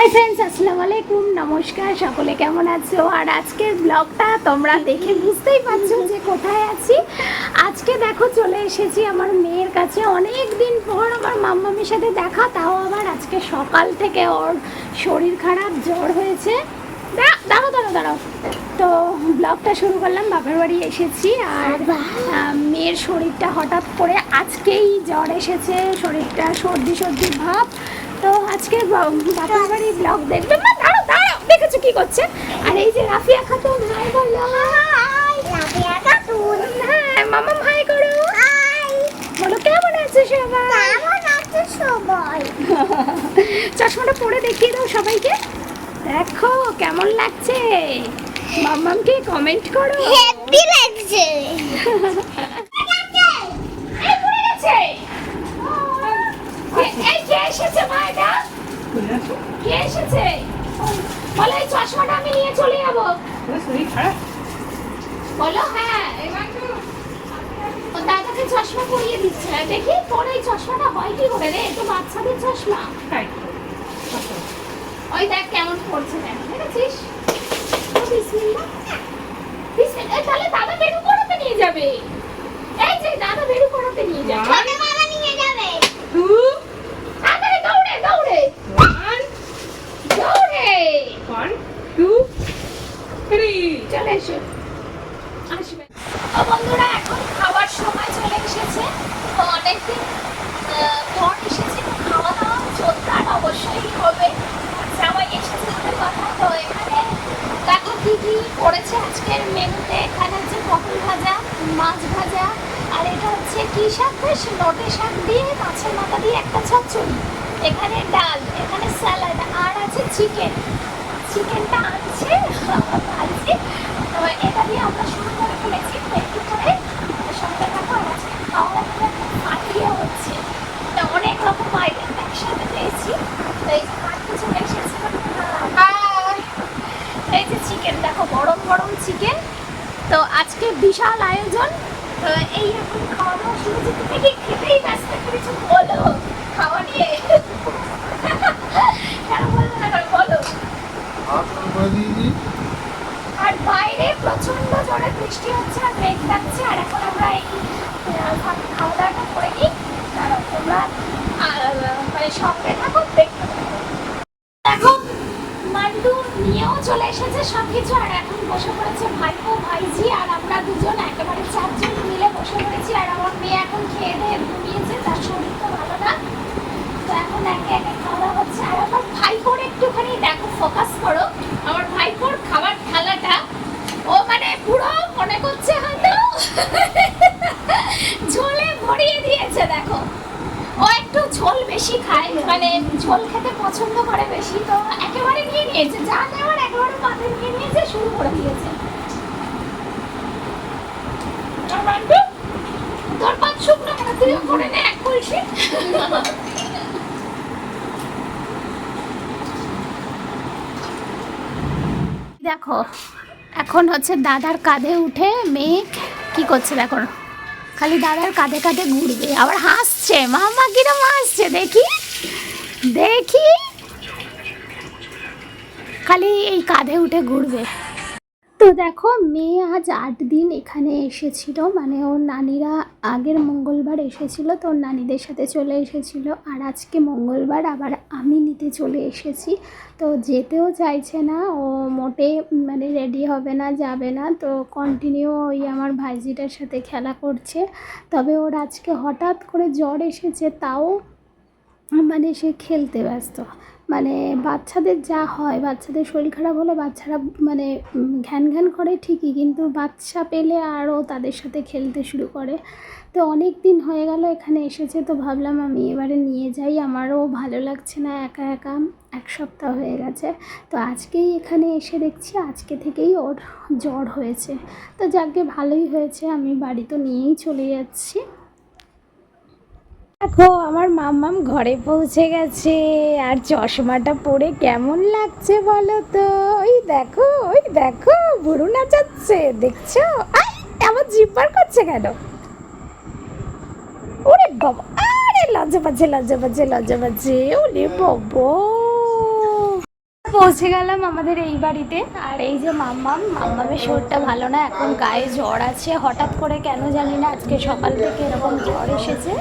Hi friends আসসালামু আলাইকুম নমস্কার সকলে কেমন আছো? আর আজকের ব্লগটা তোমরা দেখে বুঝতেই পারছ যে কোথায় আছি। আজকে দেখো চলে এসেছি আমার মেয়ের কাছে। অনেক দিন পর আমার মাম্মামির সাথে দেখা তাও আবার আজকে সকাল থেকে ওর শরীর খারাপ জ্বর হয়েছে। দাঁড়াও দাঁড়াও দাঁড়াও। তো ব্লগটা শুরু করলাম বাপের বাড়ি এসেছি। আর মেয়ের শরীরটা হঠাৎ করে আজকেই জ্বর এসেছে। শরীরটা সর্দি সর্দি ভাব। তো আজকে বাপের বাড়ি ব্লগ দেখবে মা দাঁড়াও দাঁড়াও দেখেছ কি করছে? আর এই যে রাফিয়া খাতুন হাই বলো। রাবিয়া খাতুন। হ্যাঁ মামা হাই করো। বলো কেমন আছে সবাই? কেমন আছে সবাই? চশমাটা পরে দেখিয়ে দাও সবাইকে। দেখো কেমন লাগছে? মাম্মামকে কমেন্ট করো? হ্যাপি লাগছে। এই পড়ে গেছে। এই কে এসেছে মা এটা কে এসেছে? বলো এই চশমাটা আমি নিয়ে চলে যাব। বলো হ্যাঁ। ও দাদাকে চশমা পরিয়ে দিচ্ছে। দেখি পরে এই চশমাটা হয় কি করে রে? একটু বাচ্চাদের চশমা। ওই দেখ কেমন পড়ছে দেখ দেখেছিস? ও, বিসমিল্লাহ। বিসমিল্লাহ। এই তাহলে দাদা বেরু করাতে নিয়ে যাবে। এই যে দাদা বেরু করাতে নিয়ে যাবে। মামা নিয়ে যাবে তাড়াতাড়ি দৌড়ে দৌড়ে দৌড়ে খাওয়া দাওয়া অবশ্যই হবে। ওদের কথা। মেনুতে। এখানে হচ্ছে পটল ভাজা, মাছ ভাজা, আর এটা হচ্ছে কি বেশ শাক দিয়ে, মাছের মাথা দিয়ে একটা চচ্চড়ি। এখানে ডাল, এখানে স্যালাড, আর আছে চিকেন। চিকেনটা আনছে তো এটা দিয়ে আমরা শুরু করে ফেলেছি। তো একটু করে সঙ্গে থাকো আর আজকে খাওয়া দাওয়া হচ্ছে। তো অনেক রকম আইটেম একসাথে পেয়েছি। তো এই যে চলে এসেছি। এই যে চিকেন দেখো গরম গরম চিকেন তো আজকে বিশাল আয়োজন। তো এই এখন খাওয়া দাওয়া শুরু হচ্ছে। তুমি কি খেতেই ব্যস্ত? কিছু বলো। খাওয়া নিয়ে। কেন বলব না বলো। প্রচণ্ড জোরে বৃষ্টি হচ্ছে আর মেঘ লাগছে। আর এখন আমরা এই খাওয়া দাওয়াটা করে নিই। তোমরা মানে এসেছে সব আর এখন বসে পড়েছে ভাইপো ভাইজি আর আমরা দুজন, একেবারে চারজন মিলে বসে পড়েছি। আর আমার মেয়ে এখন খেয়ে দিয়ে ঘুমিয়েছে, তার শরীর তো ভালো না। তো এখন একে একে খাওয়া হচ্ছে। আর আমার ভাইপোর একটুখানি দেখো ফোকাস করো আমার ভাইপোর খাবার থালাটা ও মানে পুরো মনে করছে হয়তো ঝোলে ভরিয়ে দিয়েছে দেখো ও একটু ঝোল বেশি খায় মানে ঝোল খেতে পছন্দ করে বেশি, তো একেবারে নিয়ে নিয়েছে, যা একেবারে নিয়ে নিয়েছে, শুরু করে দিয়েছে। দেখো, এখন হচ্ছে দাদার কাঁধে উঠে মেয়ে কি করছে দেখো। খালি দাদার কাঁধে কাঁধে ঘুরবে। আবার হাসছে, মামা কিরম হাসছে, দেখি দেখি। খালি এই কাঁধে উঠে ঘুরবে। তো দেখো, মেয়ে আজ আট দিন এখানে এসেছিল। মানে ওর নানিরা আগের মঙ্গলবার এসেছিল, তো ওর নানিদের সাথে চলে এসেছিল। আর আজকে মঙ্গলবার আবার আমি নিতে চলে এসেছি। তো যেতেও চাইছে না, ও মোটে মানে রেডি হবে না, যাবে না। তো কন্টিনিউ ওই আমার ভাইজিটার সাথে খেলা করছে। তবে ওর আজকে হঠাৎ করে জ্বর এসেছে, তাও মানে সে খেলতে ব্যস্ত। মানে বাচ্চাদের যা হয়, বাচ্চাদের শরীর খারাপ হলে বাচ্চারা মানে ঘ্যান ঘ্যান করে ঠিকই, কিন্তু বাচ্চা পেলে আরও তাদের সাথে খেলতে শুরু করে। তো অনেক দিন হয়ে গেল এখানে এসেছে, তো ভাবলাম আমি এবারে নিয়ে যাই। আমারও ভালো লাগছে না একা একা, এক সপ্তাহ হয়ে গেছে। তো আজকেই এখানে এসে দেখছি, আজকে থেকেই ওর জ্বর হয়েছে। তো যাকে ভালোই হয়েছে, আমি বাড়ি তো নিয়েই চলে যাচ্ছি। দেখো, আমার মাম্মাম ঘরে পৌঁছে গেছে। আর চশমাটা পরে কেমন লাগছে বলো তো? ওই দেখো ওই দেখো, বুড়ো নাচাচ্ছে, দেখছ? আই, আমার জিব্বার করছে কেন? ওরে বাবা, আরে লজ্জা পাচ্ছে লজ্জা পাচ্ছে লজ্জা পাচ্ছে। ওরে বাবা। পৌঁছে গেলাম আমাদের এই বাড়িতে। আর এই যে মাম্মাম, মাম্মামের শরীরটা ভালো না, এখন গায়ে জ্বর আছে। হঠাৎ করে কেন জানি না, আজকে সকাল থেকে এরকম জ্বর এসেছে।